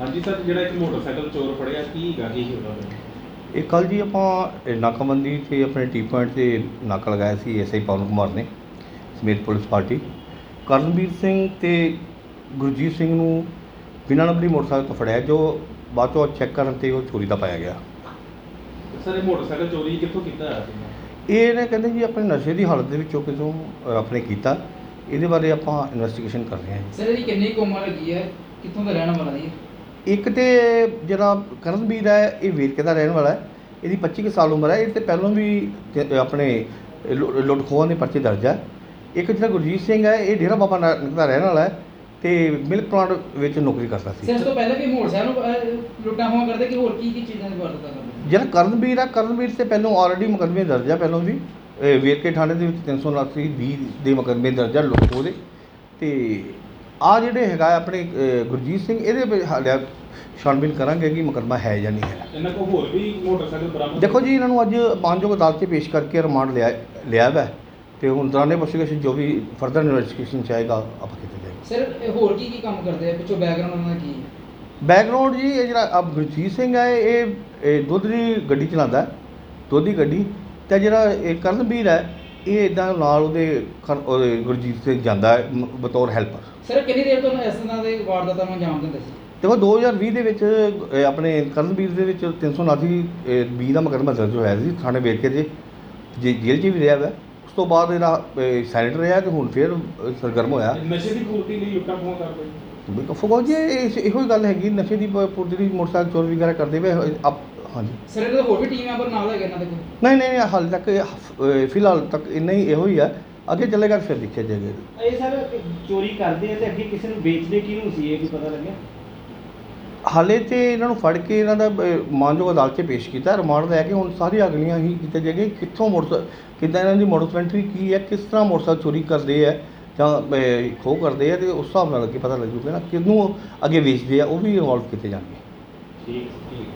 ਹਾਂਜੀ ਸਰ ਜਿਹੜਾ ਇੱਕ ਮੋਟਰਸਾਈਕਲ ਚੋਰ ਫੜਿਆ ਕੀ ਗਾ ਕੀ ਉਹਦਾ? ਇਹ ਕੱਲ ਜੀ ਆਪਾਂ ਇਹ ਨਾਕਾਬੰਦੀ ਤੇ ਆਪਣੇ ਟੀ ਪੁਆਇੰਟ ਤੇ ਨਾਕਾ ਲਗਾਇਆ ਸੀ ਐਸਆਈ ਪਵਨ ਕੁਮਾਰ ਨੇ ਸਮੇਤ ਪੁਲਿਸ ਪਾਰਟੀ। ਕਰਨਵੀਰ ਸਿੰਘ ਤੇ ਗੁਰਜੀਤ ਸਿੰਘ ਨੂੰ ਬਿਨਾਂ ਨੰਬਰੀ ਮੋਟਰਸਾਈਕਲ ਤੋਂ ਫੜਿਆ ਜੋ ਬਾਅਦ ਚੋਂ ਚੈੱਕ ਕਰਨ ਤੇ ਉਹ ਚੋਰੀ ਦਾ ਪਾਇਆ ਗਿਆ। ਸਰ ਇਹ ਮੋਟਰਸਾਈਕਲ ਚੋਰੀ ਕਿੱਥੋਂ ਕੀਤਾ ਸੀ? ਇਹ ਨੇ ਕਹਿੰਦੇ ਜੀ ਆਪਣੇ ਨਸ਼ੇ ਦੀ ਹਾਲਤ ਦੇ ਵਿੱਚੋਂ ਕਿਤੋਂ ਅ, ਆਪਣੇ ਕੀਤਾ। ਇਹਦੇ ਬਾਰੇ ਆਪਾਂ ਇਨਵੈਸਟੀਗੇਸ਼ਨ ਕਰ ਰਹੇ ਹਾਂ ਸਰ ਇਹਦੀ ਕਿੰਨੀ ਕੁ ਉਮਰ ਹੈਗੀ ਹੈ? ਕਿੱਥੋਂ ਦਾ ਰਹਿਣ ਵਾਲਾ ਜੀ? ਇੱਕ ਤੇ ਜਿਹੜਾ ਕਰਨਵੀਰ ਹੈ ਇਹ ਵੇਰਕੇ ਦਾ ਰਹਿਣ ਵਾਲਾ ਹੈ। ਇਹਦੀ 25 ਕੁ ਸਾਲ ਉਮਰ ਹੈ। ਇਹ ਤੇ ਪਹਿਲਾਂ ਵੀ ਆਪਣੇ ਲੁੱਟ ਖੋਹਾਂ ਦੇ ਪਰਚੇ ਦਰਜ ਹੈ। ਇੱਕ ਜਿਹੜਾ ਗੁਰਜੀਤ ਸਿੰਘ ਹੈ ਇਹ ਡੇਰਾ ਬਾਬਾ ਨਾਨਕ ਦਾ ਰਹਿਣ ਵਾਲਾ ਹੈ ਤੇ ਮਿਲਕ ਪਲਾਂਟ ਵਿੱਚ ਨੌਕਰੀ ਕਰਦਾ ਸੀ। ਸਰ ਤੋਂ ਪਹਿਲਾਂ ਵੀ ਮੋਟਰਸਾਈਕਲ ਨੂੰ ਅਹ, ਲੁੱਟਾਂ ਹੋਆ ਕਰਦੇ ਕਿ ਹੋਰ ਕੀ ਕੀ ਚੀਜ਼ਾਂ ਦੀ ਵਾਰਦਾਤਾਂ ਕਰਦੇ? ਜਿਹੜਾ ਕਰਨਵੀਰ ਹੈ ਕਰਨਵੀਰ ਤੇ ਪਹਿਲਾਂ ਆਲਰੇਡੀ ਮੁਕੱਦਮੇ ਦਰਜ ਹੈ ਪਹਿਲਾਂ ਵੀ। ਇਹ ਵੇਰਕੇ ਥਾਣੇ ਦੇ ਵਿੱਚ 379 20 ਦੇ ਮੁਕੱਦਮੇ ਦਰਜ ਹੈ ਲੁੱਟ ਖੋਹ ਦੇ। ਤੇ ਆ ਜਿਹੜੇ ਹੈਗਾ ਆਪਣੇ ਅ, ਗੁਰਜੀਤ ਸਿੰਘ ਇਹਦੇ ਵਿੱਚ ਹਾਲੇ ਛਾਣਬੀਨ ਕਰਾਂਗੇ ਕਿ ਮੁਕੱਦਮਾ ਹੈ ਜਾਂ ਨਹੀਂ ਹੈ ਇਹਨਾਂ ਕੋਲ ਹੋਰ ਵੀ ਮੋਟਰਸਾਈਕਲ ਬਰਾਮਦ ਦੇਖੋ ਜੀ ਇਹਨਾਂ ਨੂੰ ਅੱਜ ਮਾਨਯੋਗ ਅਦਾਲਤ 'ਚ ਪੇਸ਼ ਕਰਕੇ ਰਿਮਾਂਡ ਲਿਆ ਲਿਆ ਵਾ। ਤੇ ਹੁਣ ਦੌਰਾਨੇ ਪੁੱਛਗਿੱਛ ਜੋ ਵੀ ਫਰਦਰ ਇਨਵੈਸਟੀਗੇਸ਼ਨ ਚਾਹੇਗਾ ਆਪਾਂ ਕੀਤਾ ਜਾਏਗਾ ਸਰ ਇਹ ਹੋਰ ਕੀ ਕੀ ਕੰਮ ਕਰਦੇ ਆ? ਪਿੱਛੋਂ ਬੈਕਗ੍ਰਾਉਂਡ ਉਹਨਾਂ ਦਾ ਕੀ ਹੈ? ਬੈਕਗ੍ਰਾਉਂਡ ਜੀ ਇਹ ਜਿਹੜਾ ਅਬ ਗੁਰਜੀਤ ਸਿੰਘ ਹੈ ਇਹ ਇਹ ਦੁੱਧ ਦੀ ਗੱਡੀ ਚਲਾਉਂਦਾ ਹੈ, ਦੁੱਧ ਦੀ ਗੱਡੀ। ਤੇ ਜਿਹੜਾ ਇਹ ਕਰਨਵੀਰ ਹੈ ਇਹ ਇਦਾਂ ਨਾਲ ਉਹਦੇ ਉਹਦੇ ਗੁਰਜੀਤ ਸਿੰਘ ਜਾਂਦਾ ਹੈ ਮ- ਬਤੌਰ ਹੈਲਪਰ। ਸਰ ਕਿੰਨੀ ਦੇਰ ਤੋਂ ਇਸ ਤਰ੍ਹਾਂ ਦੇ ਵਾਰਦਾਤਾਂ ਨੂੰ ਅੰਜਾਮ ਦਿੰਦੇ ਸੀ? ਦੇਖੋ 2020 ਦੇ ਵਿੱਚ ਆਪਣੇ ਕਰਨਵੀਰ ਦੇ ਵਿੱਚ 379 20 ਦਾ ਮੁਕੱਦਮਾ ਦਰਜ ਹੋਇਆ ਸੀ ਥਾਣੇ ਵੇਰਕੇ ਦੇ ਜੇ ਜੇਲ੍ਹ 'ਚ ਵੀ ਰਿਹਾ ਵਾ। ਉਸ ਤੋਂ ਬਾਅਦ ਇਹਦਾ ਸੈਨੇਟ ਰਿਹਾ ਤੇ ਹੁਣ ਫਿਰ ਸਰਗਰਮ ਹੋਇਆ। ਨਸ਼ੇ ਦੀ ਪੂਰਤੀ ਲਈ ਲੁੱਟਾਂ ਖੋਹਾਂ ਕਰਦੇ ਫਗੋ ਜੀ ਇਹ ਇਹੋ ਹੀ ਗੱਲ ਹੈਗੀ ਨਸ਼ੇ ਦੀ ਪ- ਪੂਰਤੀ ਦੀ ਮੋਟਰਸਾਈਕਲ ਚੋਰੀ ਵਗੈਰਾ ਕਰਦੇ ਵੇ ਆਪ ਹਾਂਜੀ। ਸਰ ਇਹਦੇ ਹੋਰ ਵੀ ਟੀਮ ਮੈਂਬਰ ਨਾਲ ਹੈਗੇ ਇਹਨਾਂ ਦੇ ਕੋਲ? ਨਹੀਂ ਨਹੀਂ ਨਹੀਂ, ਹਾਲੇ ਤੱਕ ਇਹ ਹਫ- ਅ, ਫਿਲਹਾਲ ਤੱਕ ਇੰਨਾ ਹੀ ਇਹੋ ਹੀ ਹੈ ਅੱਗੇ ਚੱਲੇਗਾ ਫਿਰ ਦੇਖਿਆ ਜਾਏਗਾ। ਇਹ ਸਰ ਚੋਰੀ ਕਰਦੇ ਆ ਤੇ ਅੱਗੇ ਕਿਸੇ ਨੂੰ ਵੇਚਦੇ ਕਿਹਨੂੰ ਸੀ ਇਹ ਵੀ ਪਤਾ ਲੱਗਿਆ? ਹਾਲੇ ਤੇ ਇਹਨਾਂ ਨੂੰ ਫੜ ਕੇ ਇਹਨਾਂ ਦਾ ਅ, ਮਾਨਯੋਗ ਅਦਾਲਤ 'ਚ ਪੇਸ਼ ਕੀਤਾ। ਰਿਮਾਂਡ ਲੈ ਕੇ ਹੁਣ ਸਾਰੀ ਅਗਲੀਆਂ ਹੀ ਕੀਤੇ ਜਾਏਗੇ ਕਿੱਥੋਂ ਮੋਟਰ ਕਿੱਦਾਂ ਇਹਨਾਂ ਦੀ ਮੋਟਰਸੈਂਟਰੀ ਕੀ ਹੈ ਕਿਸ ਤਰ੍ਹਾਂ ਮੋਟਰਸਾਈਕਲ ਚੋਰੀ ਕਰਦੇ ਆ ਜਾਂ ਖੋਹ ਕਰਦੇ ਆ ਤੇ ਉਸ ਹਿਸਾਬ ਨਾਲ ਅੱਗੇ ਪਤਾ ਲੱਗੂਗਾ ਨਾ ਕਿਹਨੂੰ ਅੱਗੇ ਵੇਚਦੇ ਆ ਉਹ ਵੀ ਇਨਵੋਲਵ ਕੀਤੇ ਜਾਣਗੇ। ਠੀਕ ਠੀਕ।